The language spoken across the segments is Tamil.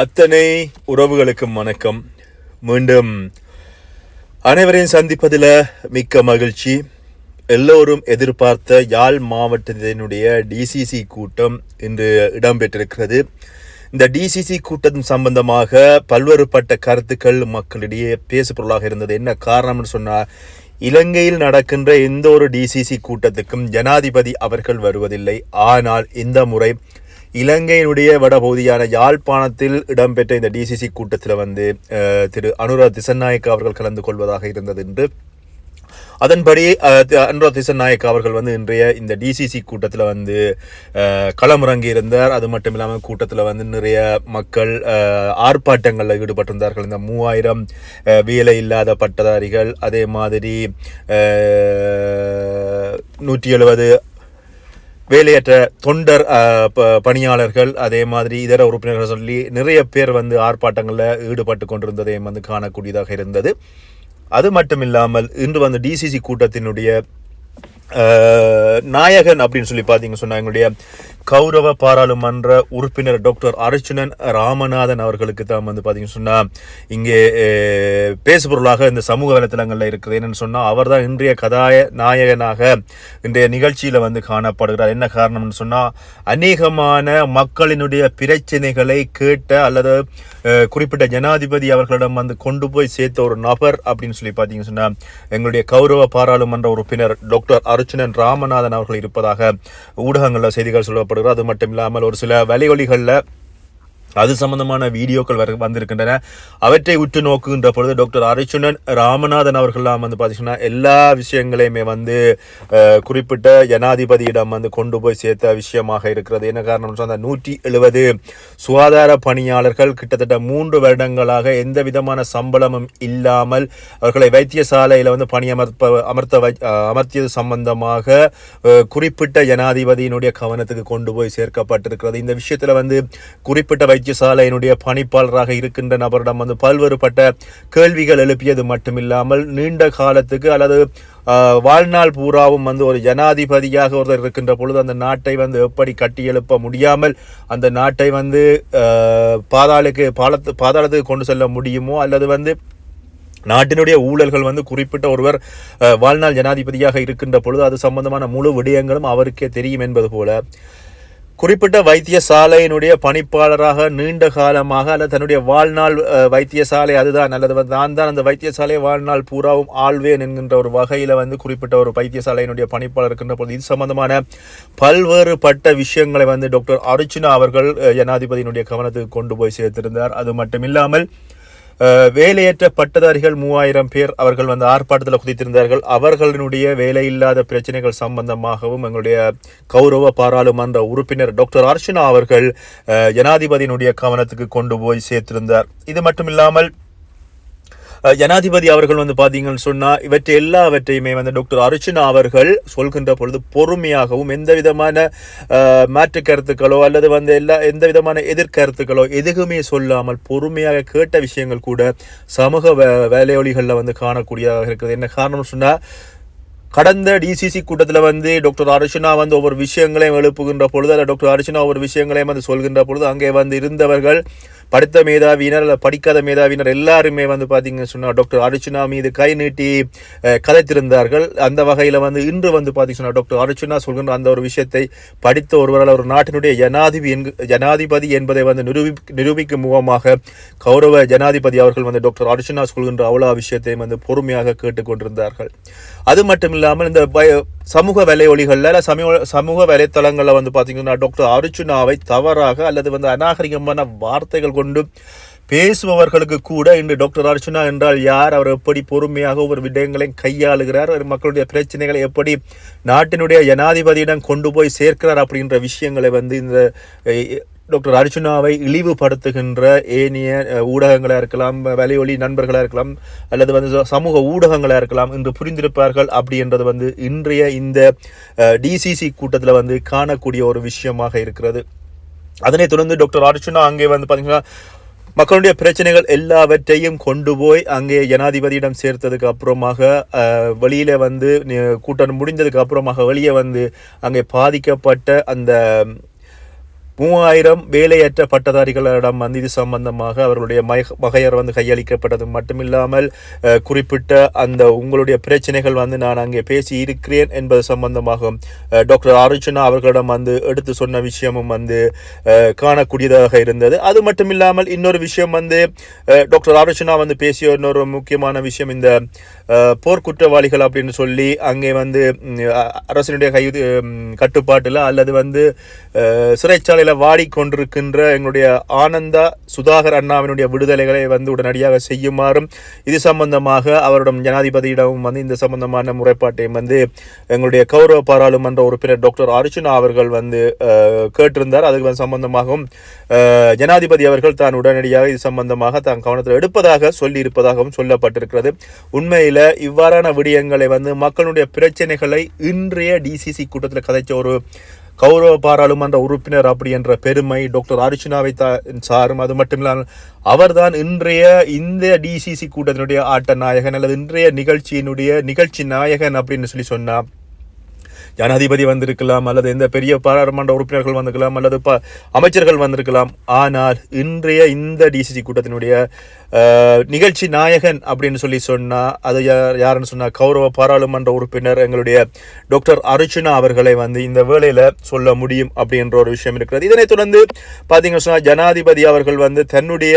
அத்தனை உறவுகளுக்கும் வணக்கம். மீண்டும் அனைவரையும் சந்திப்பதில் மிக்க மகிழ்ச்சி. எல்லோரும் எதிர்பார்த்த யாழ் மாவட்டத்தினுடைய டிசிசி கூட்டம் இன்று இடம்பெற்றிருக்கிறது. இந்த டிசிசி கூட்டம் சம்பந்தமாக பல்வேறுபட்ட கருத்துக்கள் மக்களிடையே பேசுபொருளாக இருந்தது. என்ன காரணம்னு சொன்னால் இலங்கையில் நடக்கின்ற எந்த ஒரு டிசிசி கூட்டத்துக்கும் ஜனாதிபதி அவர்கள் வருவதில்லை. ஆனால் இந்த முறை இலங்கையினுடைய வடபகுதியான யாழ்ப்பாணத்தில் இடம்பெற்ற இந்த டிசிசி கூட்டத்தில் வந்து திரு அனுரா திசநாயக் அவர்கள் கலந்து கொள்வதாக இருந்தது என்று அதன்படி அஹ், திசன் நாயக் அவர்கள் வந்து இன்றைய இந்த டிசிசி கூட்டத்தில் வந்து களமிறங்கி இருந்தார் அது மட்டும் இல்லாமல் கூட்டத்தில் வந்து நிறைய மக்கள் ஆர்ப்பாட்டங்களில் ஈடுபட்டிருந்தார்கள். இந்த மூவாயிரம் வேலை இல்லாத பட்டதாரிகள் அதே மாதிரி நூற்றி எழுபது வேலையற்ற தொண்டர் ப- பணியாளர்கள் அதே மாதிரி இதர உறுப்பினர்கள் சொல்லி நிறைய பேர் வந்து ஆர்ப்பாட்டங்களில் ஈடுபட்டு கொண்டிருந்ததையும் வந்து காணக்கூடியதாக இருந்தது. அது மட்டும் இல்லாமல் இன்று வந்து டிசிசி கூட்டத்தினுடைய நாயகன் அப்படின்னு சொல்லி பார்த்தீங்க சொன்னால் எங்களுடைய கௌரவ பாராளுமன்ற உறுப்பினர் டாக்டர் அர்ச்சுனன் ராமநாதன் அவர்களுக்கு தான் வந்து பார்த்தீங்கன்னு சொன்னால் இங்கே பேசுபொருளாக இந்த சமூக வலைத்தளங்களில் இருக்குது என்னென்னு சொன்னால் அவர் தான் இன்றைய கதாய நாயகனாக இன்றைய நிகழ்ச்சியில் வந்து காணப்படுகிறார். என்ன காரணம்னு சொன்னால் அநேகமான மக்களினுடைய பிரச்சனைகளை கேட்ட அல்லது குறிப்பிட்ட ஜனாதிபதி அவர்களிடம் வந்து கொண்டு போய் சேர்த்த ஒரு நபர் அப்படின்னு சொல்லி பார்த்தீங்கன்னு சொன்னால் எங்களுடைய கௌரவ பாராளுமன்ற உறுப்பினர் டாக்டர் அர்ச்சுனன் ராமநாதன் அவர்கள் இருப்பதாக ஊடகங்களில் செய்திகள் சொல்லப்படுகிறது. அது மட்டும் இல்லாமல் ஒரு சில வலையொலிகளில் அது சம்பந்தமான வீடியோக்கள் வர வந்திருக்கின்றன. அவற்றை உற்று நோக்குகின்ற பொழுது டாக்டர் அரிச்சுனன் ராமநாதன் அவர்கள்லாம் வந்து பார்த்தீங்கன்னா எல்லா விஷயங்களையுமே வந்து குறிப்பிட்ட ஜனாதிபதியிடம் வந்து கொண்டு போய் சேர்த்த விஷயமாக இருக்கிறது. என்ன காரணம் சொன்னால் அந்த நூற்றி எழுபது சுகாதார பணியாளர்கள் கிட்டத்தட்ட மூன்று வருடங்களாக எந்த விதமான சம்பளமும் இல்லாமல் அவர்களை வைத்தியசாலையில் வந்து பணியமர்ப்ப அமர்த்த வை அமர்த்தியது சம்பந்தமாக குறிப்பிட்ட ஜனாதிபதியினுடைய கவனத்துக்கு கொண்டு போய் சேர்க்கப்பட்டிருக்கிறது. இந்த விஷயத்தில் வந்து குறிப்பிட்ட வைத்தியசாலையினுடைய பணிப்பாளராக இருக்கின்ற நபரிடம் வந்து பல்வேறுபட்ட கேள்விகள் எழுப்பியது மட்டுமில்லாமல் நீண்ட காலத்துக்கு அல்லது வாழ்நாள் பூராவும் வந்து ஒரு ஜனாதிபதியாக ஒருத்தர் இருக்கின்ற பொழுது அந்த நாட்டை வந்து எப்படி கட்டி எழுப்ப முடியாமல் அந்த நாட்டை வந்து பாதாளுக்கு பாலத்து பாதாளத்துக்கு கொண்டு செல்ல முடியுமோ? அல்லது வந்து நாட்டினுடைய ஊழல்கள் வந்து குறிப்பிட்ட ஒருவர் வாழ்நாள் ஜனாதிபதியாக இருக்கின்ற பொழுது அது சம்பந்தமான முழு விடயங்களும் அவருக்கே தெரியும் என்பது போல. குறிப்பிட்ட வைத்தியசாலையினுடைய பணிப்பாளராக நீண்ட காலமாக அல்லது தன்னுடைய வாழ்நாள் வைத்தியசாலை அதுதான் அல்லது வந்து நான் தான் அந்த வைத்தியசாலை வாழ்நாள் பூராவும் ஆழ்வேன் என்கின்ற ஒரு வகையில் வந்து குறிப்பிட்ட ஒரு வைத்தியசாலையினுடைய பணிப்பாளர் இருக்கின்ற பொழுது இது சம்பந்தமான பல்வேறுபட்ட விஷயங்களை வந்து டாக்டர் அர்ச்சுனா அவர்கள் ஜனாதிபதியினுடைய கவனத்துக்கு கொண்டு போய் சேர்த்திருந்தார். அது மட்டும் இல்லாமல் வேலையற்ற பட்டதாரிகள் மூவாயிரம் பேர் அவர்கள் வந்து ஆர்ப்பாட்டத்தில் குதித்திருந்தார்கள். அவர்களுடைய வேலையில்லாத பிரச்சனைகள் சம்பந்தமாகவும் எங்களுடைய கௌரவ பாராளுமன்ற உறுப்பினர் டாக்டர் அர்ச்சனா அவர்கள் ஜனாதிபதியினுடைய கவனத்துக்கு கொண்டு போய் சேர்த்திருந்தார். இது மட்டும் இல்லாமல் ஜனாதிபதி அவர்கள் வந்து பார்த்தீங்கன்னு சொன்னால் இவற்றை எல்லாவற்றையுமே வந்து டாக்டர் அர்ச்சனா அவர்கள் சொல்கின்ற பொழுது பொறுமையாகவும் எந்த விதமான மாற்று கருத்துக்களோ அல்லது வந்து எல்லா எந்த விதமான எதிர்கருத்துக்களோ எதுவுமே சொல்லாமல் பொறுமையாக கேட்ட விஷயங்கள் கூட சமூக வே வேலையொலிகளில் வந்து காணக்கூடியதாக இருக்குது. என்ன காரணம்னு சொன்னால் கடந்த டிசிசி கூட்டத்தில் வந்து டாக்டர் அர்ச்சனா வந்து ஒவ்வொரு விஷயங்களையும் எழுப்புகின்ற பொழுது அல்ல டாக்டர் அர்ச்சனா ஒவ்வொரு விஷயங்களையும் வந்து சொல்கின்ற பொழுது அங்கே வந்து இருந்தவர்கள் படித்த மேதாவியினர் அல்ல படிக்காத மேதாவியினர் எல்லாருமே வந்து பார்த்தீங்கன்னு சொன்னால் டாக்டர் அர்ச்சனா மீது கை நீட்டி கதைத்திருந்தார்கள். அந்த வகையில் வந்து இன்று வந்து பார்த்தீங்கன்னா டாக்டர் அர்ச்சனா சொல்கின்ற அந்த ஒரு விஷயத்தை படித்த ஒருவரால் ஒரு நாட்டினுடைய ஜனாதிபதி என்கு- ஜனாதிபதி என்பதை வந்து நிரூபி நிரூபிக்கும் முகமாக கௌரவ ஜனாதிபதி அவர்கள் வந்து டாக்டர் அர்ச்சனா சொல்கின்ற அவ்வளோ விஷயத்தையும் வந்து பொறுமையாக கேட்டுக்கொண்டிருந்தார்கள். அது மட்டும் இல்லாமல் இந்த சமூக வலையொலிகளில் இல்லை சமூக சமூக வலைத்தளங்களில் வந்து பார்த்தீங்கன்னா டாக்டர் அர்ஜுனாவை தவறாக அல்லது வந்து அநாகரிகமான வார்த்தைகள் கொண்டு பேசுபவர்களுக்கு கூட இன்று டாக்டர் அர்ஜுனா என்றால் யார்? அவர் எப்படி பொறுமையாக ஒவ்வொரு விடயங்களையும் கையாளுகிறார்? அவர் மக்களுடைய பிரச்சனைகளை எப்படி நாட்டினுடைய ஜனாதிபதியிடம் கொண்டு போய் சேர்க்கிறார்? அப்படின்ற விஷயங்களை வந்து இந்த டாக்டர் அர்ஜுனாவை இழிவுபடுத்துகின்ற ஏனைய ஊடகங்களாக இருக்கலாம் வலையொலி நண்பர்களாக இருக்கலாம் அல்லது வந்து சமூக ஊடகங்களாக இருக்கலாம் என்று புரிந்திருப்பார்கள். அப்படின்றது வந்து இன்றைய இந்த டிசிசி கூட்டத்தில் வந்து காணக்கூடிய ஒரு விஷயமாக இருக்கிறது. அதனைத் தொடர்ந்து டாக்டர் அர்ஜுனா அங்கே வந்து பார்த்தீங்கன்னா மக்களுடைய பிரச்சனைகள் எல்லாவற்றையும் கொண்டு போய் அங்கே ஜனாதிபதியிடம் சேர்த்ததுக்கு அப்புறமாக வெளியில் வந்து கூட்டம் முடிந்ததுக்கு அப்புறமாக வெளியே வந்து அங்கே பாதிக்கப்பட்ட அந்த மூவாயிரம் வேலையற்ற பட்டதாரிகளிடம் வந்து இது சம்பந்தமாக அவர்களுடைய மக- மகையர் வந்து கையளிக்கப்பட்டது. மட்டுமில்லாமல் குறிப்பிட்ட அந்த உங்களுடைய பிரச்சனைகள் வந்து நான் அங்கே பேசி இருக்கிறேன் என்பது சம்பந்தமாக டாக்டர் அர்ஜுனா அவர்களிடம் வந்து எடுத்து சொன்ன விஷயமும் வந்து காணக்கூடியதாக இருந்தது. அது மட்டுமில்லாமல் இன்னொரு விஷயம் வந்து டாக்டர் அர்ஜுனா வந்து பேசிய இன்னொரு முக்கியமான விஷயம் இந்த போர்க்குற்றவாளிகள் அப்படின்னு சொல்லி அங்கே வந்து அரசினுடைய கை கட்டுப்பாட்டில் அல்லது வந்து சிறைச்சாலை சிறைச்சாலையில் வாடிக்கொண்டிருக்கின்ற எங்களுடைய ஆனந்தா சுதாகர் அண்ணாவினுடைய விடுதலைகளை வந்து உடனடியாக செய்யுமாறும் இது சம்பந்தமாக அவரிடம் ஜனாதிபதியிடமும் வந்து இந்த சம்பந்தமான முறைப்பாட்டையும் வந்து எங்களுடைய கௌரவ பாராளுமன்ற உறுப்பினர் டாக்டர் அர்ஜுனா அவர்கள் வந்து கேட்டிருந்தார். அதுக்கு சம்பந்தமாகவும் ஜனாதிபதி அவர்கள் தான் உடனடியாக இது சம்பந்தமாக தான் கவனத்தில் எடுப்பதாக சொல்லி இருப்பதாகவும் சொல்லப்பட்டிருக்கிறது. உண்மையில் இவ்வாறான விடயங்களை வந்து மக்களுடைய பிரச்சனைகளை இன்றைய டிசிசி கூட்டத்தில் கதைச்ச ஒரு கௌரவ பாராளுமன்ற உறுப்பினர் அப்படி என்ற பெருமை டாக்டர் அர்ச்சனாவை சாரும் அது மட்டும் இல்லாமல் அவர்தான் இன்றைய இந்த டிசிசி கூட்டத்தினுடைய ஆட்ட நாயகன் அல்லது இன்றைய நிகழ்ச்சியினுடைய நிகழ்ச்சி நாயகன் அப்படின்னு சொல்லி சொன்னால் ஜனாதிபதி வந்திருக்கலாம் அல்லது எந்த பெரிய பாராளுமன்ற உறுப்பினர்கள் வந்திருக்கலாம் அல்லது ப அமைச்சர்கள் வந்திருக்கலாம். ஆனால் இன்றைய இந்த டிசிசி கூட்டத்தினுடைய நிகழ்ச்சி நாயகன் அப்படின்னு சொல்லி சொன்னால் அது யார் யாருன்னு சொன்னால் கௌரவ பாராளுமன்ற உறுப்பினர் எங்களுடைய டாக்டர் அர்ச்சுனா அவர்களை வந்து இந்த வேலையில் சொல்ல முடியும் அப்படின்ற ஒரு விஷயம் இருக்கிறது. இதனைத் தொடர்ந்து பார்த்தீங்கன்னு சொன்னா ஜனாதிபதி அவர்கள் வந்து தன்னுடைய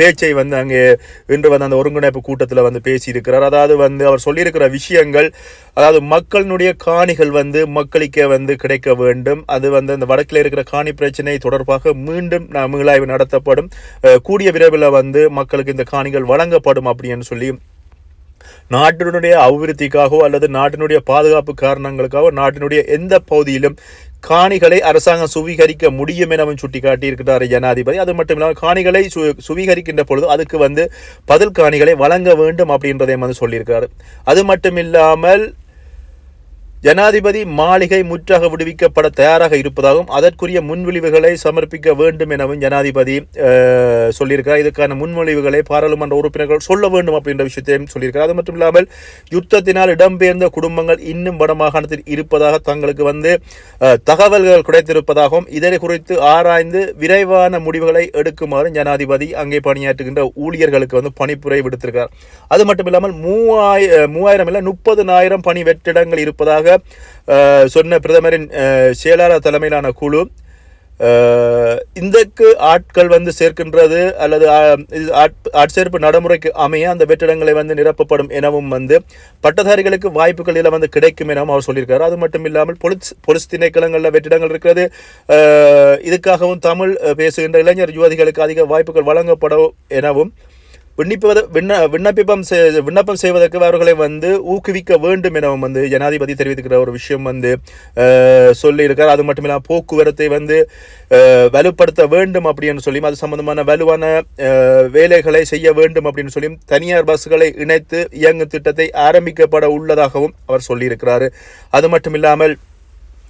பேச்சை வந்து அங்கே இன்று வந்து அந்த ஒருங்கிணைப்பு கூட்டத்தில் வந்து பேசியிருக்கிறார். அதாவது வந்து அவர் சொல்லியிருக்கிற விஷயங்கள் அதாவது மக்களினுடைய காணிகள் வந்து மக்களுக்கே வந்து கிடைக்க வேண்டும். அது வந்து அந்த வடக்கில் இருக்கிற காணி பிரச்சனை தொடர்பாக மீண்டும் மீளாய்வு நடத்தப்படும். கூடிய விரைவில் வந்து மக்களுக்கு இந்த காணிகள் வழங்கப்படும் அப்படின்னு சொல்லி நாட்டினுடைய அபிவிருத்திக்காகவோ அல்லது நாட்டினுடைய பாதுகாப்பு காரணங்களுக்காகவோ நாட்டினுடைய எந்த பகுதியிலும் காணிகளை அரசாங்கம் சுவீகரிக்க முடியும் எனவும் சுட்டிக்காட்டியிருக்கிறார் ஜனாதிபதி. அது மட்டும் இல்லாமல் காணிகளை சு சுவீகரிக்கின்ற பொழுது அதுக்கு வந்து பதில் காணிகளை வழங்க வேண்டும் அப்படின்றதையும் வந்து சொல்லியிருக்காரு அது மட்டும் இல்லாமல் ஜனாதிபதி மாளிகை முற்றாக விடுவிக்கப்பட தயாராக இருப்பதாகவும் அதற்குரிய முன்மொழிவுகளை சமர்ப்பிக்க வேண்டும் எனவும் ஜனாதிபதி அஹ், சொல்லியிருக்கிறார். இதுக்கான முன்மொழிவுகளை பாராளுமன்ற உறுப்பினர்கள் சொல்ல வேண்டும் அப்படின்ற விஷயத்தையும் சொல்லியிருக்கிறார். அது மட்டும் இல்லாமல் யுத்தத்தினால் இடம்பெயர்ந்த குடும்பங்கள் இன்னும் வடமாகாணத்தில் இருப்பதாக தங்களுக்கு வந்து தகவல்கள் கிடைத்திருப்பதாகவும் இதனை குறித்து ஆராய்ந்து விரைவான முடிவுகளை எடுக்குமாறு ஜனாதிபதி அங்கே பணியாற்றுகின்ற ஊழியர்களுக்கு வந்து பணிப்புரை விடுத்திருக்கிறார். அது மட்டும் இல்லாமல் மூவாய் மூவாயிரம் இல்லை முப்பதுனாயிரம் பணி வெற்றிடங்கள் இருப்பதாக சொன்ன பிரதமரின் செயலாளர் தலைமையிலான குழு இந்தக்கு ஆட்கள் வந்து சேர்க்கின்றது அல்லது ஆட்சேர்ப்பு நடைமுறைக்கு அமைய அந்த வெற்றிடங்களை வந்து நிரப்பப்படும் எனவும் வந்து பட்டதாரிகளுக்கு வாய்ப்புகள் இதில் வந்து கிடைக்கும் எனவும் அவர் சொல்லியிருக்காரு. அது மட்டும் இல்லாமல் பொலிஸ் பொலிஸ் திணைக்களங்களில் வெற்றிடங்கள் இருக்கிறது. இதுக்காகவும் தமிழ் பேசுகின்ற இளைஞர் யுவதிகளுக்கு அதிக வாய்ப்புகள் வழங்கப்படும் எனவும் விண்ணப்பிப்பது விண்ண விண்ணப்பிப்பம் செய்- விண்ணப்பம் செய்வதற்கு அவர்களை வந்து ஊக்குவிக்க வேண்டும் எனவும் வந்து ஜனாதிபதி தெரிவித்திருக்கிற ஒரு விஷயம் வந்து சொல்லியிருக்கார். அது மட்டும் இல்லாமல் போக்குவரத்தை வந்து வலுப்படுத்த வேண்டும் அப்படின்னு சொல்லியும் அது சம்பந்தமான வலுவான வேலைகளை செய்ய வேண்டும் அப்படின்னு சொல்லியும் தனியார் பஸ்களை இணைத்து இயங்கும் திட்டத்தை ஆரம்பிக்கப்பட உள்ளதாகவும் அவர் சொல்லியிருக்கிறார். அது மட்டும் இல்லாமல்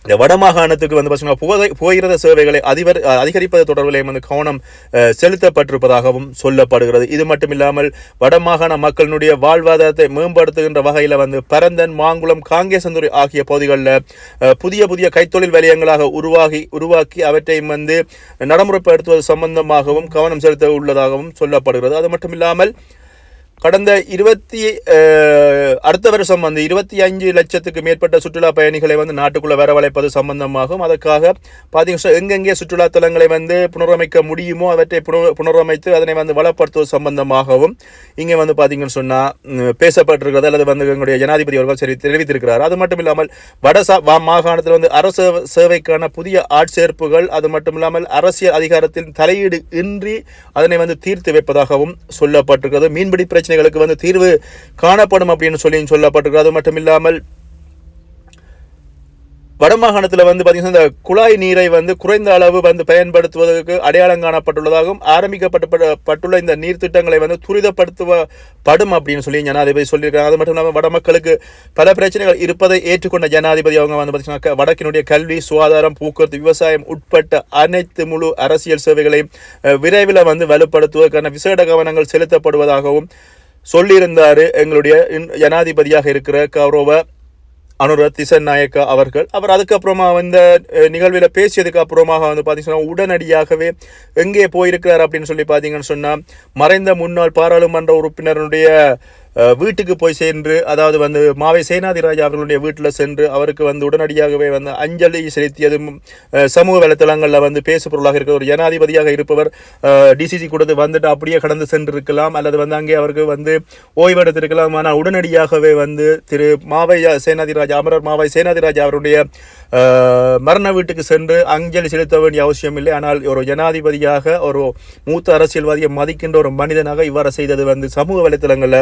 இந்த வடமாகாணத்துக்கு வந்து பார்த்தீங்கன்னா புகை புகையிரத சேவைகளை அதிபர் அதிகரிப்பது தொடர்பிலையும் வந்து கவனம் செலுத்தப்பட்டிருப்பதாகவும் சொல்லப்படுகிறது. இது மட்டும் இல்லாமல் வடமாகாண மக்களினுடைய வாழ்வாதாரத்தை மேம்படுத்துகின்ற வகையில் வந்து பரந்தன் மாங்குளம் காங்கேசந்துறை ஆகிய பகுதிகளில் புதிய புதிய கைத்தொழில் வலயங்களாக உருவாகி உருவாக்கி அவற்றையும் வந்து நடைமுறைப்படுத்துவது சம்பந்தமாகவும் கவனம் செலுத்த உள்ளதாகவும் சொல்லப்படுகிறது. அது மட்டும் இல்லாமல் கடந்த இருபத்தி அடுத்த வருஷம் வந்து இருபத்தி அஞ்சு லட்சத்துக்கு மேற்பட்ட சுற்றுலா பயணிகளை வந்து நாட்டுக்குள்ளே வரவழைப்பது சம்பந்தமாகும். அதற்காக பார்த்தீங்கன்னா எங்கெங்கே சுற்றுலா தலங்களை வந்து புனரமைக்க முடியுமோ அவற்றை புனரமைத்து அதனை வந்து வளப்படுத்துவது சம்பந்தமாகவும் இங்கே வந்து பார்த்தீங்கன்னு சொன்னால் பேசப்பட்டிருக்கிறது. அல்லது வந்து எங்களுடைய ஜனாதிபதி அவர்கள் சரி தெரிவித்திருக்கிறார். அது மட்டும் இல்லாமல் வட மாகாணத்தில் வந்து அரசு சேவைக்கான புதிய ஆட்சேர்ப்புகள் அது மட்டும் இல்லாமல் அரசியல் அதிகாரத்தின் தலையீடு இன்றி அதனை வந்து தீர்த்து வைப்பதாகவும் சொல்லப்பட்டிருக்கிறது. மீன்பிடி பிரச்சனை பிரச்சனைகளுக்கு வந்து தீர்வு காணப்படும் அப்படின்னு சொல்லி சொல்லப்பட்டிருக்கு அது மட்டும் இல்லாமல் வடமாகாணத்தில் வந்து பார்த்தீங்கன்னா இந்த குழாய் நீரை வந்து குறைந்த அளவு வந்து பயன்படுத்துவதற்கு அடையாளம் காணப்பட்டுள்ளதாகவும் ஆரம்பிக்கப்பட்டுள்ள பட்டுள்ள இந்த நீர் திட்டங்களை வந்து துரிதப்படுத்துவப்படும் அப்படின்னு சொல்லி ஜனாதிபதி சொல்லியிருக்காங்க அது மட்டும் இல்லாமல் வடமக்களுக்கு பல பிரச்சனைகள் இருப்பதை ஏற்றுக்கொண்ட ஜனாதிபதி அவங்க வந்து பார்த்தீங்கன்னா வடக்கினுடைய கல்வி சுகாதாரம் போக்குவரத்து விவசாயம் உட்பட்ட அனைத்து முழு அரசியல் சேவைகளையும் விரைவில் வந்து வலுப்படுத்துவதற்கான விசேட கவனங்கள் செலுத்தப்படுவதாகவும் சொல்லியிருந்தாரு எங்களுடைய இன்- ஜனாதிபதியாக இருக்கிற கௌரவ அனுர திசநாயக்க அவர்கள். அவர் அதுக்கப்புறமா இந்த நிகழ்வில் பேசியதுக்கு அப்புறமாக வந்து பார்த்தீங்கன்னா உடனடியாகவே எங்கே போயிருக்கிறார் அப்படின்னு சொல்லி பார்த்தீங்கன்னு சொன்னால் மறைந்த முன்னாள் பாராளுமன்ற உறுப்பினருடைய வீட்டுக்கு போய் சென்று அதாவது வந்து மாவை சேனாதிராஜா அவர்களுடைய வீட்டில் சென்று அவருக்கு வந்து உடனடியாகவே வந்து அஞ்சலி செலுத்தியதும் சமூக வலைத்தளங்களில் வந்து பேசு பொருளாக இருக்கிற ஒரு ஜனாதிபதியாக இருப்பவர் டிசிசி கூடத்து வந்துட்டு அப்படியே கடந்து சென்றிருக்கலாம் அல்லது வந்து அங்கே அவருக்கு வந்து ஓய்வெடுத்திருக்கலாம். ஆனால் உடனடியாகவே வந்து திரு மாவை சேனாதிராஜா அமரர் மாவை சேனாதிராஜா அவருடைய மரண வீட்டுக்கு சென்று அஞ்சலி செலுத்த வேண்டிய அவசியம் இல்லை. ஆனால் ஒரு ஜனாதிபதியாக ஒரு மூத்த அரசியல்வாதியை மதிக்கின்ற ஒரு மனிதனாக இவ்வாறு செய்தது வந்து சமூக வலைத்தளங்களில்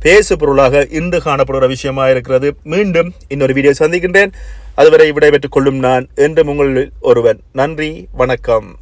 பேசு பொருளாக இன்று காணப்படுகிற விஷயமா இருக்கிறது மீண்டும் இன்னொரு வீடியோ சந்திக்கின்றேன். அதுவரை விடைபெற்றுக் கொள்ளும் நான் என்றும் உங்களில் ஒருவன். நன்றி வணக்கம்.